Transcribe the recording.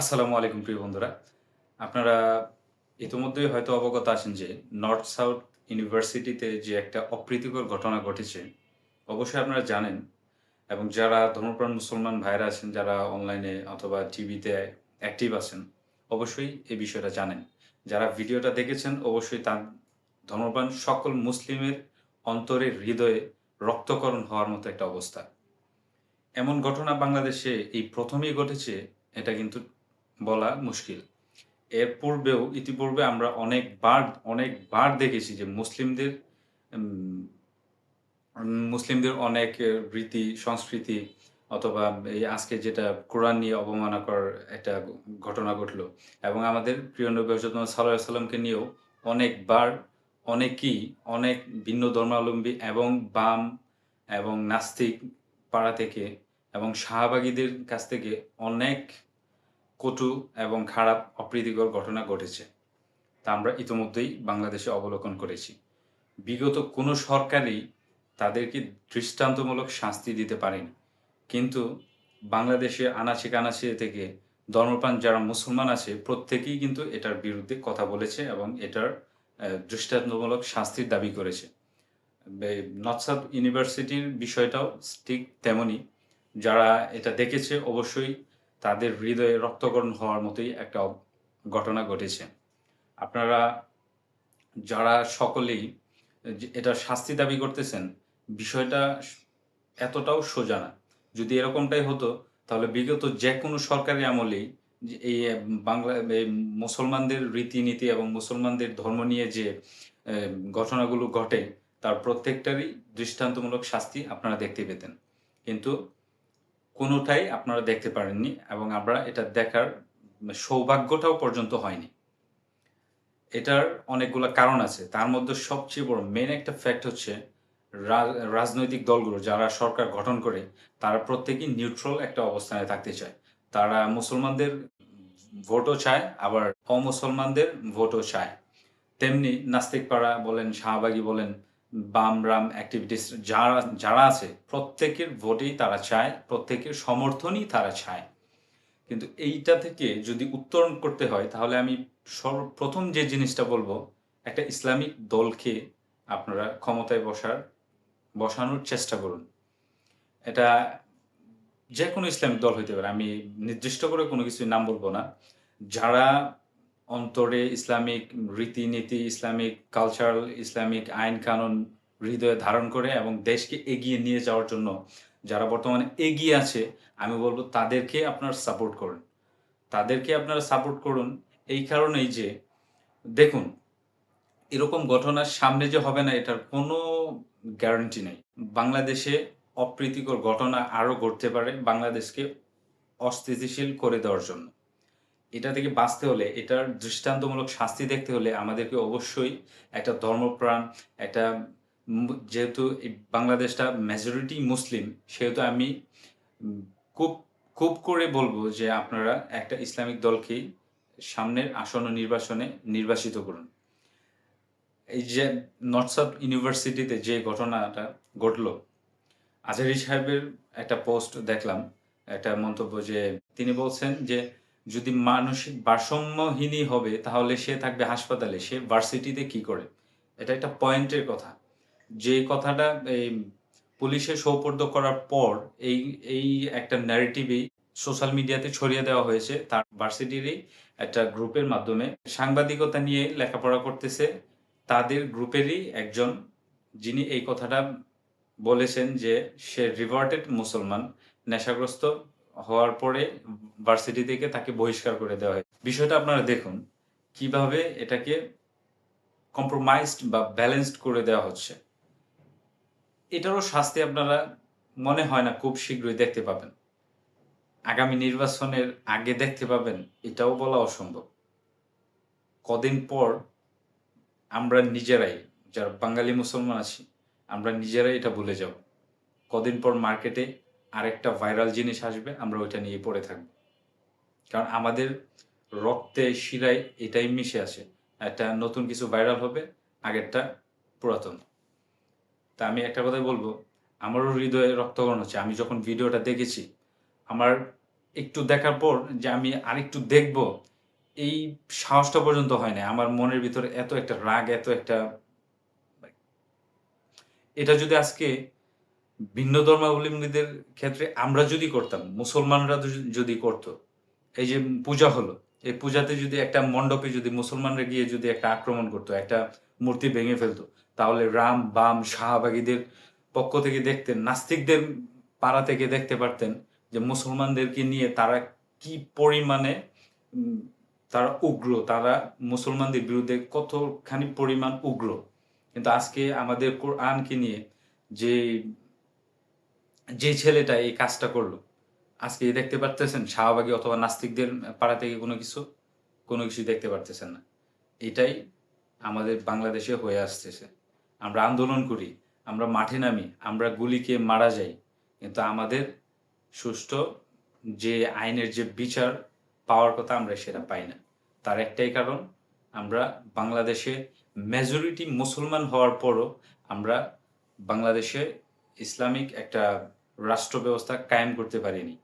আসসালামু আলাইকুম, প্রিয় বন্ধুরা। আপনারা ইতিমধ্যেই হয়তো অবগত আছেন যে নর্থ সাউথ ইউনিভার্সিটিতে যে একটা অপ্রীতিকর ঘটনা ঘটেছে, অবশ্যই আপনারা জানেন। এবং যারা ধর্মপ্রাণ মুসলমান ভাইরা আছেন, যারা অনলাইনে অথবা টিভিতে অ্যাক্টিভ আছেন, অবশ্যই এই বিষয়টা জানেন। যারা ভিডিওটা দেখেছেন, অবশ্যই তার ধর্মপ্রাণ সকল মুসলিমের অন্তরের হৃদয়ে রক্তকরণ হওয়ার মতো একটা অবস্থা। এমন ঘটনা বাংলাদেশে এই প্রথমেই ঘটেছে, এটা কিন্তু বলা মুশকিল। এর পূর্বেও, ইতিপূর্বে আমরা অনেকবার অনেকবার দেখেছি যে মুসলিমদের মুসলিমদের অনেক রীতি, সংস্কৃতি অথবা এই আজকে যেটা কোরআন নিয়ে অবমাননা করার একটা ঘটনা ঘটলো এবং আমাদের প্রিয় নবী হজরত সাল্লাহ সাল্লামকে নিয়েও অনেকবার অনেকেই অনেক ভিন্ন ধর্মাবলম্বী এবং বাম এবং নাস্তিক পাড়া থেকে এবং শাহবাগীদের কাছ থেকে অনেক কটু এবং খারাপ, অপ্রীতিকর ঘটনা ঘটেছে, তা আমরা ইতোমধ্যেই বাংলাদেশে অবলোকন করেছি। বিগত কোনো সরকারই তাদেরকে দৃষ্টান্তমূলক শাস্তি দিতে পারেনি। কিন্তু বাংলাদেশে আনাচে কানাচে থেকে ধর্মপ্রাণ যারা মুসলমান আছে, প্রত্যেকেই কিন্তু এটার বিরুদ্ধে কথা বলেছে এবং এটার দৃষ্টান্তমূলক শাস্তির দাবি করেছে। নর্থ ইউনিভার্সিটির বিষয়টাও ঠিক তেমনই। যারা এটা দেখেছে, অবশ্যই তাদের হৃদয়ে রক্তকরণ হওয়ার মতোই একটা ঘটনা ঘটেছে। আপনারা যারা সকলেই এটা শাস্তি দাবি করতেছেন, বিষয়টা এতটাও সোজা না। যদি এরকমটাই হতো, তাহলে বিগত যে কোনো সরকারি আমলেই এই বাংলা মুসলমানদের রীতিনীতি এবং মুসলমানদের ধর্ম নিয়ে যে ঘটনাগুলো ঘটে, তার প্রত্যেকটারই দৃষ্টান্তমূলক শাস্তি আপনারা দেখতে পেতেন। কিন্তু কোনোটাই আপনারা দেখতে পারেননি এবং আমরা এটা দেখার সৌভাগ্যটাও পর্যন্ত হয়নি। এটার অনেকগুলো কারণ আছে। তার মধ্যে সবচেয়ে বড় মেন একটা ফ্যাক্ট হচ্ছে রাজনৈতিক দলগুলো, যারা সরকার গঠন করে, তারা প্রত্যেকেই নিউট্রাল একটা অবস্থানে থাকতে চায়। তারা মুসলমানদের ভোটও চায়, আবার অমুসলমানদের ভোটও চায়। তেমনি নাস্তিক পাড়া বলেন, শাহবাগী বলেন বাম রাম অ্যাক্টিভিটিস যারা যারা আছে, প্রত্যেকের ভোটেই তারা চায়, প্রত্যেকের সমর্থনই তারা চায়। কিন্তু এইটা থেকে যদি উত্তরণ করতে হয়, তাহলে আমি সর্বপ্রথম যে জিনিসটা বলব, একটা ইসলামিক দলকে আপনারা ক্ষমতায় বসার, বসানোর চেষ্টা করুন। এটা যে কোনো ইসলামিক দল হইতে পারে, আমি নির্দিষ্ট করে কোনো কিছুর নাম বলব না। যারা অন্তরে ইসলামিক রীতিনীতি, ইসলামিক কালচারাল ইসলামিক আইন কানুন হৃদয়ে ধারণ করে এবং দেশকে এগিয়ে নিয়ে যাওয়ার জন্য যারা বর্তমানে এগিয়ে আছে, আমি বলব তাদেরকে আপনার সাপোর্ট করুন। তাদেরকে আপনারা সাপোর্ট করুন এই কারণেই যে, দেখুন, এরকম ঘটনার সামনে যে হবে না, এটার কোনো গ্যারান্টি নেই। বাংলাদেশে অপ্রীতিকর ঘটনা আরও ঘটতে পারে বাংলাদেশকে অস্থিতিশীল করে দেওয়ার জন্য। এটা থেকে বাঁচতে হলে, এটার দৃষ্টান্তমূলক শাস্তি দেখতে হলে আমাদেরকে অবশ্যই একটা ধর্মপ্রাণ, একটা যেহেতু বাংলাদেশটা মেজরিটি মুসলিম, সেহেতু আমি খুব খুব করে বলব যে আপনারা একটা ইসলামিক দলকেই সামনের আসন্ন নির্বাচনে নির্বাচিত করুন। এই যে নর্থ সাউথ ইউনিভার্সিটিতে যে ঘটনাটা ঘটলো আজহারি সাহেবের একটা পোস্ট দেখলাম, একটা মন্তব্য যে তিনি বলছেন যে যদি মানসিক ভারসাম্যহীনই হবে, তাহলে সে থাকবে হাসপাতালে। সে ভার্সিটিতে কি করে? এটা একটা পয়েন্টের কথা। যে কথাটা এই পুলিশে সৌপর্দ করার পর এই এই একটা ন্যারেটিভই সোশ্যাল মিডিয়াতে ছড়িয়ে দেওয়া হয়েছে। তার ভার্সিটিরই একটা গ্রুপের মাধ্যমে। সাংবাদিকতা নিয়ে লেখাপড়া করতেছে। তাদের গ্রুপেরই একজন, যিনি এই কথাটা বলেছেন যে সে রিভার্টেড মুসলমান, নেশাগ্রস্ত হওয়ার পরে ভার্সিটি থেকে তাকে বহিষ্কার করে দেওয়া হয়। বিষয়টা আপনারা দেখুন, কীভাবে এটাকে কম্প্রোমাইজড বা ব্যালেন্সড করে দেওয়া হচ্ছে। এটারও শাস্তি আপনারা, মনে হয় না, খুব শীঘ্রই দেখতে পাবেন। আগামী নির্বাচনের আগে দেখতে পাবেন, এটাও বলা অসম্ভব। কদিন পর আমরা নিজেরাই, যারা বাঙালি মুসলমান আছি, আমরা নিজেরাই এটা ভুলে যাব। কদিন পর মার্কেটে আরেকটা ভাইরাল জিনিস আসবে, আমরা ওইটা নিয়ে পড়ে থাকব। কারণ আমাদের রক্তে, শিরায় এটাই মিশে আছে। একটা নতুন কিছু ভাইরাল হবে, আগেরটা পুরাতন। তা আমি একটা কথাই বলব, আমারও হৃদয়ে রক্তকরণ হচ্ছে। আমি যখন ভিডিওটা দেখেছি, আমার একটু দেখার পর যে আমি আরেকটু দেখব, এই সাহসটা পর্যন্ত হয় না আমার মনের ভিতরে এত একটা রাগ, এত একটা, এটা যদি আজকে ভিন্ন ধর্মাবলম্বীদের ক্ষেত্রে আমরা যদি করতাম, মুসলমানরা যদি- করতো, এই যে পূজা হলো, এই পূজাতে যদি একটা মণ্ডপে যদি মুসলমানরা গিয়ে যদি একটা আক্রমণ করতো, একটা মূর্তি ভেঙে ফেলতো, তাহলে রাম, বাম, শাহবাগীদের পক্ষ থেকে দেখতেন, নাস্তিকদের পাড়া থেকে দেখতে পারতেন যে মুসলমানদেরকে নিয়ে তারা কি পরিমাণে তারা উগ্র, তারা মুসলমানদের বিরুদ্ধে কতখানি পরিমাণ উগ্র। কিন্তু আজকে আমাদের কোরআনকে নিয়ে যে যে ছেলেটা এই কাজটা করল, আজকে দেখতে পারতেছেন, শাহবাগী অথবা নাস্তিকদের পাড়া থেকে কোনো কিছু কোনো কিছু দেখতে পারতেছেন না। এটাই আমাদের বাংলাদেশে হয়ে আসতেছে। আমরা আন্দোলন করি, আমরা মাঠে নামি, আমরা গুলিকে মারা যাই, কিন্তু আমাদের সুষ্ঠু যে আইনের যে বিচার পাওয়ার কথা আমরা সেটা পাই না। তার একটাই কারণ, আমরা বাংলাদেশে মেজরিটি মুসলমান হওয়ার পরও আমরা বাংলাদেশে ইসলামিক একটা রাষ্ট্র ব্যবস্থা কায়েম করতে পারিনি।